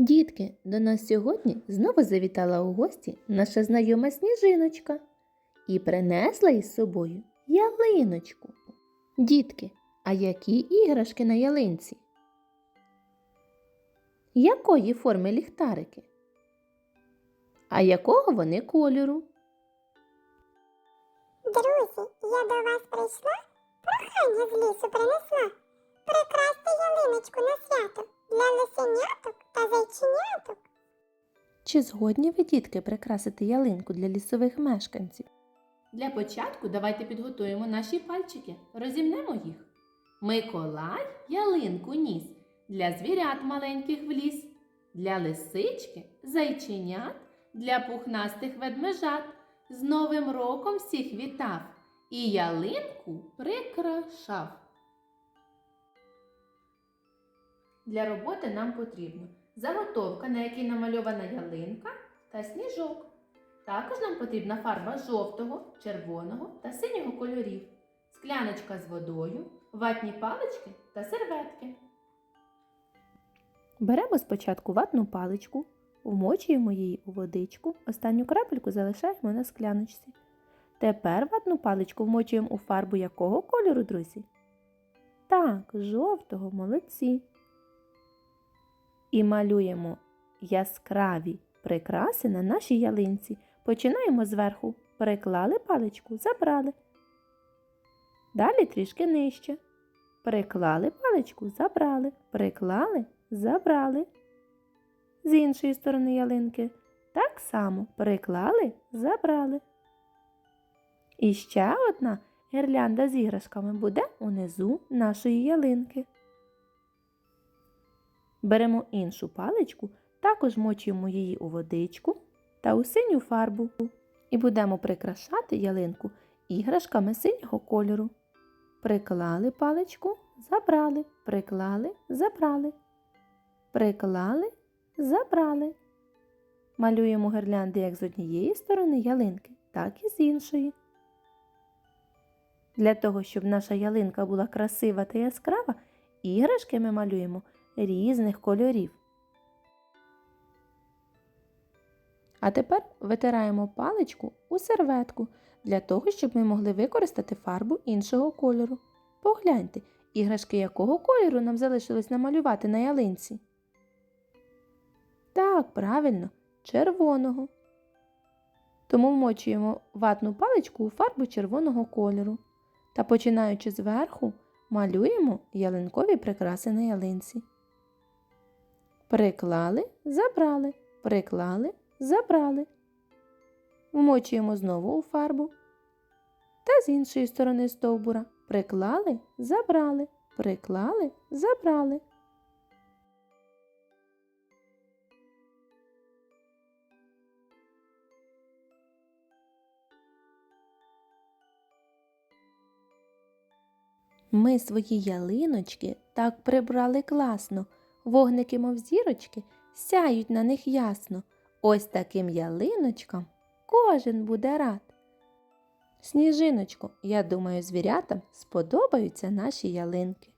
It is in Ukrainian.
Дітки, до нас сьогодні знову завітала у гості наша знайома сніжиночка і принесла із собою ялиночку. Дітки, а які іграшки на ялинці? Якої форми ліхтарики? А якого вони кольору? Друзі, я до вас прийшла, прохання з лісу принесла. Прикрасти ялиночку на свято для лисеняток та зайченяток. Чи згодні ви, дітки, прикрасити ялинку для лісових мешканців? Для початку давайте підготуємо наші пальчики, розімнемо їх. Миколай ялинку ніс для звірят маленьких в ліс, для лисички, зайченят, для пухнастих ведмежат. З Новим роком всіх вітав і ялинку прикрашав. Для роботи нам потрібно заготовка, на якій намальована ялинка та сніжок. Також нам потрібна фарба жовтого, червоного та синього кольорів, скляночка з водою, ватні палички та серветки. Беремо спочатку ватну паличку, вмочуємо її у водичку, останню крапельку залишаємо на скляночці. Тепер ватну паличку вмочуємо у фарбу якого кольору, друзі? Так, жовтого, молодці і малюємо яскраві прикраси на нашій ялинці. Починаємо зверху. Приклали паличку, забрали. Далі трішки нижче. Приклали паличку, забрали. Приклали, забрали. З іншої сторони ялинки так само приклали, забрали. І ще одна гірлянда з іграшками буде унизу нашої ялинки. Беремо іншу паличку, також мочуємо її у водичку та у синю фарбу і будемо прикрашати ялинку іграшками синього кольору. Приклали паличку, забрали, приклали, забрали. Приклали, забрали. Малюємо гирлянди як з однієї сторони ялинки, так і з іншої. Для того, щоб наша ялинка була красива та яскрава, іграшки ми малюємо різних кольорів. А тепер витираємо паличку у серветку для того, щоб ми могли використати фарбу іншого кольору. Погляньте, іграшки якого кольору нам залишилось намалювати на ялинці. Так, правильно, червоного. Тому вмочуємо ватну паличку у фарбу червоного кольору та, починаючи зверху, малюємо ялинкові прикраси на ялинці. Приклали, забрали, приклали, забрали. Вмочуємо знову у фарбу. Та з іншої сторони стовбура приклали, забрали, приклали, забрали. Ми свої ялиночки так прибрали класно. Вогники, мов зірочки, сяють на них ясно. Ось таким ялиночкам кожен буде рад. Сніжиночку, я думаю, звірятам сподобаються наші ялинки.